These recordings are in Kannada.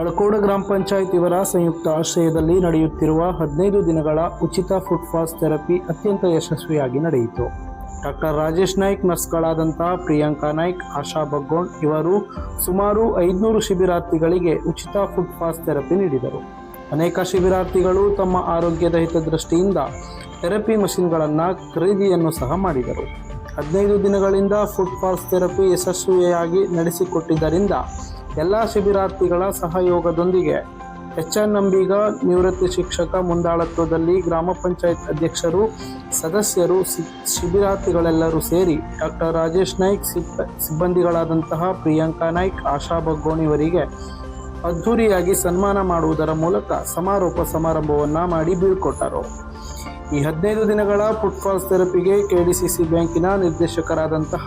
ಅಳಕೋಡ ಗ್ರಾಮ ಪಂಚಾಯತ್ ಇವರ ಸಂಯುಕ್ತ ಆಶ್ರಯದಲ್ಲಿ ನಡೆಯುತ್ತಿರುವ ಹದಿನೈದು ದಿನಗಳ ಉಚಿತ ಫಾಸ್ಟ್ ಥೆರಪಿ ಅತ್ಯಂತ ಯಶಸ್ವಿಯಾಗಿ ನಡೆಯಿತು. ಡಾಕ್ಟರ್ ರಾಜೇಶ್ ನಾಯ್ಕ್ ನರ್ಸ್ಗಳಾದಂಥ ಪ್ರಿಯಾಂಕಾ ನಾಯ್ಕ್, ಆಶಾ ಬಗ್ಗೋಣ್ ಇವರು ಸುಮಾರು ಐದುನೂರು ಶಿಬಿರಾರ್ಥಿಗಳಿಗೆ ಉಚಿತ ಫಾಸ್ಟ್ ಥೆರಪಿ ನೀಡಿದರು. ಅನೇಕ ಶಿಬಿರಾರ್ಥಿಗಳು ತಮ್ಮ ಆರೋಗ್ಯದ ಹಿತದೃಷ್ಟಿಯಿಂದ ಥೆರಪಿ ಮಷಿನ್ಗಳನ್ನು ಖರೀದಿಯನ್ನು ಸಹ ಮಾಡಿದರು. ಹದಿನೈದು ದಿನಗಳಿಂದ ಫುಡ್ ಥೆರಪಿ ಯಶಸ್ವಿಯಾಗಿ ನಡೆಸಿಕೊಟ್ಟಿದ್ದರಿಂದ ಎಲ್ಲ ಶಿಬಿರಾರ್ಥಿಗಳ ಸಹಯೋಗದೊಂದಿಗೆ ಎಚ್ ಎನ್ ನಂಬಿಗ ನಿವೃತ್ತಿ ಶಿಕ್ಷಕ ಮುಂದಾಳತ್ವದಲ್ಲಿ ಗ್ರಾಮ ಪಂಚಾಯತ್ ಅಧ್ಯಕ್ಷರು, ಸದಸ್ಯರು ಶಿಬಿರಾರ್ಥಿಗಳೆಲ್ಲರೂ ಸೇರಿ ಡಾಕ್ಟರ್ ರಾಜೇಶ್ ನಾಯ್ಕ್ ಸಿಬ್ಬ ಸಿಬ್ಬಂದಿಗಳಾದಂತಹ ಪ್ರಿಯಾಂಕಾ ನಾಯ್ಕ್, ಆಶಾ ಬಗ್ಗೋಣಿವರಿಗೆ ಅದ್ಧೂರಿಯಾಗಿ ಸನ್ಮಾನ ಮಾಡುವುದರ ಮೂಲಕ ಸಮಾರೋಪ ಸಮಾರಂಭವನ್ನ ಮಾಡಿ ಬೀಳ್ಕೊಟ್ಟರು. ಈ ಹದಿನೈದು ದಿನಗಳ ಫುಟ್ಫಾಲ್ಸ್ ಥೆರಪಿಗೆ ಕೆಡಿಸಿಸಿ ಬ್ಯಾಂಕಿನ ನಿರ್ದೇಶಕರಾದಂತಹ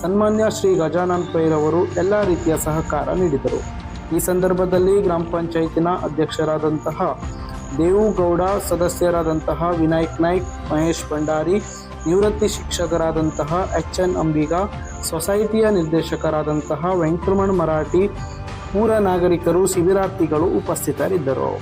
ಸನ್ಮಾನ್ಯ ಶ್ರೀ ಗಜಾನನ್ ಪೈರವರು ಎಲ್ಲ ರೀತಿಯ ಸಹಕಾರ ನೀಡಿದರು. ಈ ಸಂದರ್ಭದಲ್ಲಿ ಗ್ರಾಮ ಪಂಚಾಯತಿನ ಅಧ್ಯಕ್ಷರಾದಂತಹ ದೇವುಗೌಡ, ಸದಸ್ಯರಾದಂತಹ ವಿನಾಯಕ್ ನಾಯ್ಕ್, ಮಹೇಶ್ ಭಂಡಾರಿ, ನಿವೃತ್ತಿ ಶಿಕ್ಷಕರಾದಂತಹ ಎಚ್ ಎನ್ ಅಂಬಿಗ, ಸೊಸೈಟಿಯ ನಿರ್ದೇಶಕರಾದಂತಹ ವೆಂಕಟರಮಣ್ ಮರಾಠಿ, ಪೂರ ನಾಗರಿಕರು, ಶಿಬಿರಾರ್ಥಿಗಳು ಉಪಸ್ಥಿತರಿದ್ದರು.